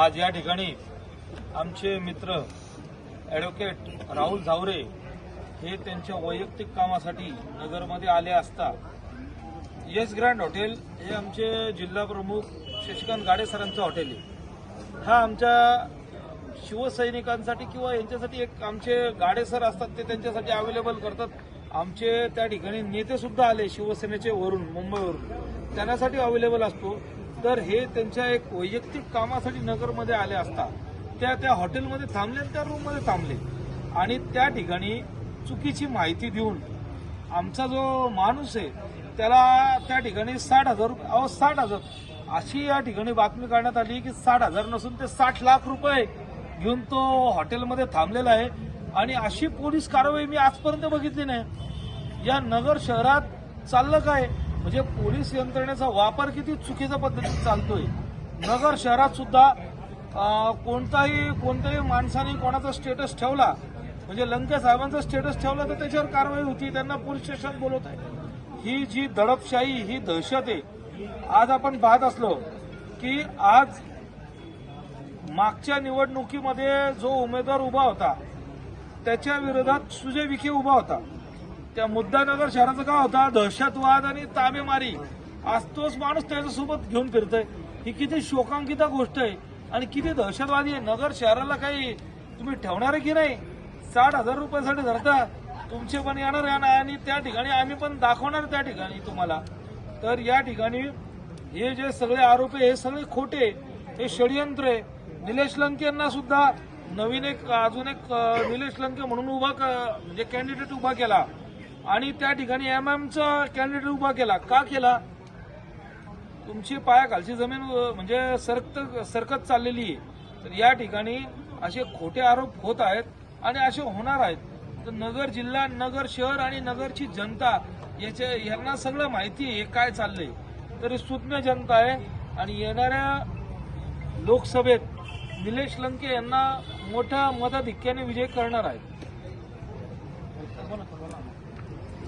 आज या ठिकाणी आमचे मित्र ॲडव्होकेट राहुल झावरे हे त्यांच्या वैयक्तिक कामासाठी नगरमध्ये आले असता. येस ग्रँड हॉटेल हे आमचे जिल्हा प्रमुख शशिकांत गाडे सरांचं हॉटेल आहे. हा आमच्या शिवसैनिकांसाठी किंवा यांच्यासाठी एक आमचे गाडे सर असतात ते त्यांच्यासाठी अवेलेबल करतात. आमचे त्या ठिकाणी नेतेसुद्धा आले शिवसेनेचे वरून मुंबईवरून. त्यांच्यासाठी अवेलेबल असतो. तर हे त्यांच्या एक वैयक्तिक कामासाठी नगरमध्ये आले असता त्या त्या हॉटेलमध्ये थांबले आणि त्या रूममध्ये थांबले. आणि त्या ठिकाणी चुकीची माहिती देऊन आमचा जो माणूस आहे त्याला त्या ठिकाणी साठ हजार रुपये अहो साठ हजार अशी या ठिकाणी बातमी काढण्यात आली की साठ हजार नसून ते साठ लाख रुपये घेऊन तो हॉटेलमध्ये थांबलेला आहे. आणि अशी पोलीस कारवाई मी आजपर्यंत बघितली नाही. या नगर शहरात चाललं काय? म्हणजे पोलीस यंत्रणेचा वापर किती चुकीच्या पद्धतीने चालतोय? नगर शहरात सुद्धा कोणताही कोणत्याही माणसाने कोणाचा स्टेटस ठेवला म्हणजे लंके साहेबांचा स्टेटस ठेवला तर त्याच्यावर कारवाई होती. त्यांना पोलीस स्टेशन बोलवत आहे. ही जी दडपशाही ही दहशत आहे. आज आपण पाहत असलो की आज मागच्या निवडणुकीमध्ये जो उमेदवार उभा होता त्याच्या विरोधात सुजय विखे उभा होता. त्या मुद्दानगर शहराचा काय होता? दहशतवाद आणि ताबेमारी. आज तोच माणूस त्याच्यासोबत घेऊन फिरतोय. ही किती शोकांकिता गोष्ट आहे. आणि किती दहशतवादी आहे. नगर शहराला काही तुम्ही ठेवणार आहे की नाही? साठ हजार रुपयासाठी धरता. तुमचे पण येणार आहे. आणि त्या ठिकाणी आम्ही पण दाखवणार त्या ठिकाणी तुम्हाला. तर या ठिकाणी हे जे सगळे आरोप आहे हे सगळे खोटे हे षडयंत्र आहे. निलेश लंके यांना सुद्धा नवीन एक अजून एक निलेश लंके म्हणून उभा क- म्हणजे कॅन्डिडेट उभा केला. आणि त्या ठिकाणी एम एमचा कॅन्डिडेट उभा केला. का केला? तुमची पायाखालची जमीन म्हणजे सरकत सरकत चाललेली आहे. तर या ठिकाणी असे खोटे आरोप होत आहेत आणि असे होणार आहेत. तर नगर जिल्हा नगर शहर आणि नगरची जनता याच्या यांना सगळं माहिती आहे हे काय चाललंय. तरी सुज्ञ जनता आहे आणि येणाऱ्या लोकसभेत निलेश लंके यांना मोठ्या मताधिक्याने विजय करणार आहेत